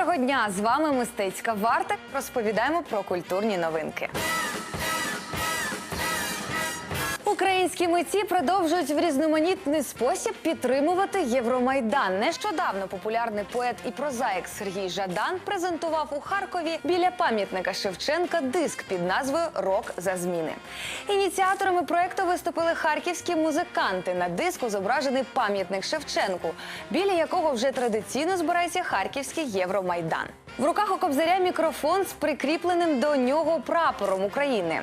Доброго дня! З вами мистецька варта. Розповідаємо про культурні новинки. Українські митці продовжують в різноманітний спосіб підтримувати Євромайдан. Нещодавно популярний поет і прозаїк Сергій Жадан презентував у Харкові біля пам'ятника Шевченка диск під назвою Рок за зміни. Ініціаторами проекту виступили харківські музиканти. На диску зображений пам'ятник Шевченку, біля якого вже традиційно збирається харківський Євромайдан. В руках у кобзаря мікрофон з прикріпленим до нього прапором України.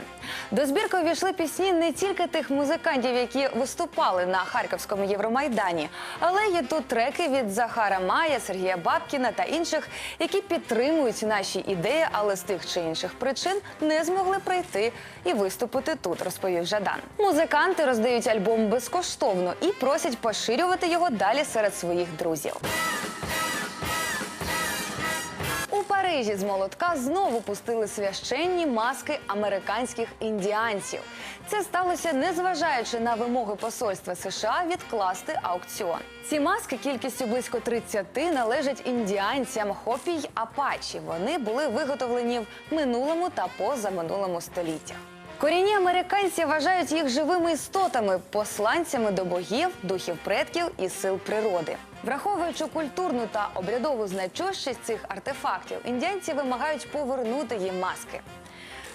До збірки увійшли пісні не тільки тих музикантів, які виступали на харківському Євромайдані, але є тут треки від Захара Мая, Сергія Бабкіна та інших, які підтримують наші ідеї, але з тих чи інших причин не змогли прийти і виступити тут, розповів Жадан. Музиканти роздають альбом безкоштовно і просять поширювати його далі серед своїх друзів. Парижі з молотка знову пустили священні маски американських індіанців. Це сталося незважаючи на вимоги посольства США відкласти аукціон. Ці маски кількістю близько 30 належать індіанцям хопій Апачі. Вони були виготовлені в минулому та позаминулому століттях. Корінні американці вважають їх живими істотами, посланцями до богів, духів предків і сил природи. Враховуючи культурну та обрядову значущість цих артефактів, індіанці вимагають повернути їм маски.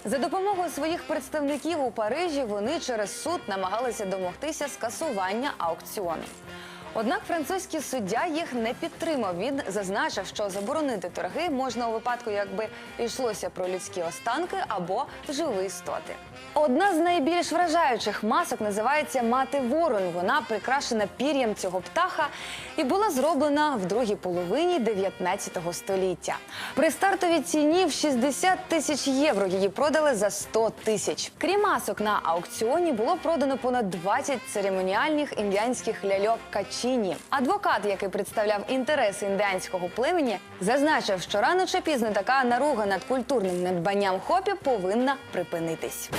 За допомогою своїх представників у Парижі вони через суд намагалися домогтися скасування аукціону. Однак французький суддя їх не підтримав. Він зазначив, що заборонити торги можна у випадку, якби йшлося про людські останки або живі істоти. Одна з найбільш вражаючих масок називається Мати Ворон. Вона прикрашена пір'ям цього птаха і була зроблена в другій половині 19 століття. При стартовій ціні в 60 тисяч євро її продали за 100 тисяч. Крім масок на аукціоні було продано понад 20 церемоніальних індіанських ляльок качіні. Адвокат, який представляв інтереси індіанського племені, зазначив, що рано чи пізно така наруга над культурним надбанням хопі повинна припинитись.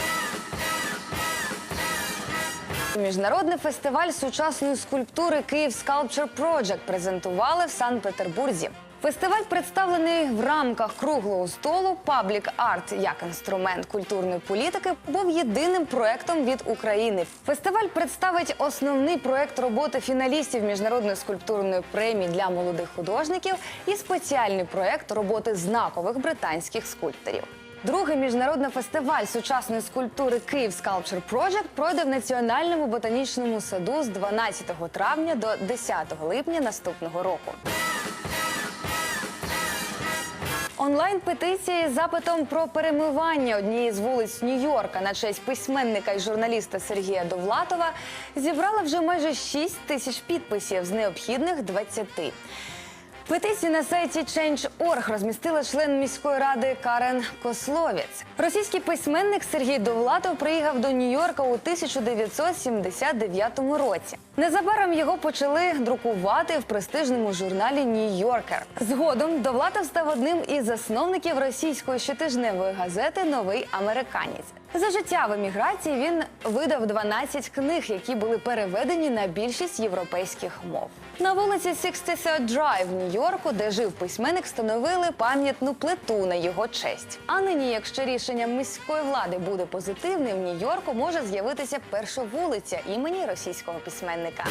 Міжнародний фестиваль сучасної скульптури Київ Sculpture Project презентували в Санкт-Петербурзі. Фестиваль представлений в рамках круглого столу Public Art як інструмент культурної політики був єдиним проектом від України. Фестиваль представить основний проект роботи фіналістів міжнародної скульптурної премії для молодих художників і спеціальний проект роботи знакових британських скульпторів. Другий міжнародний фестиваль сучасної скульптури Київ Sculpture Project пройде в Національному ботанічному саду з 12 травня до 10 липня наступного року. Онлайн-петиція з запитом про перемивання однієї з вулиць Нью-Йорка на честь письменника і журналіста Сергія Довлатова зібрала вже майже 6 тисяч підписів з необхідних 20. Петицію на сайті Change.org розмістила член міської ради Карен Кословець. Російський письменник Сергій Довлатов приїхав до Нью-Йорка у 1979 році. Незабаром його почали друкувати в престижному журналі Нью-Йоркер. Згодом Довлатов став одним із засновників російської щотижневої газети Новий американець. За життя в еміграції він видав 12 книг, які були переведені на більшість європейських мов. На вулиці 63rd Drive в Нью-Йорку, де жив письменник, встановили пам'ятну плиту на його честь. А нині, якщо рішення міської влади буде позитивним, в Нью-Йорку може з'явитися перша вулиця імені російського письменника.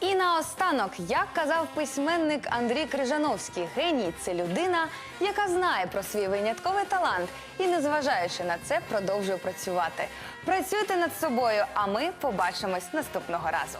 І наостанок, як казав письменник Андрій Крижановський, геній це людина, яка знає про свій винятковий талант і, незважаючи на це, продовжує працювати. Працюйте над собою, а ми побачимось наступного разу.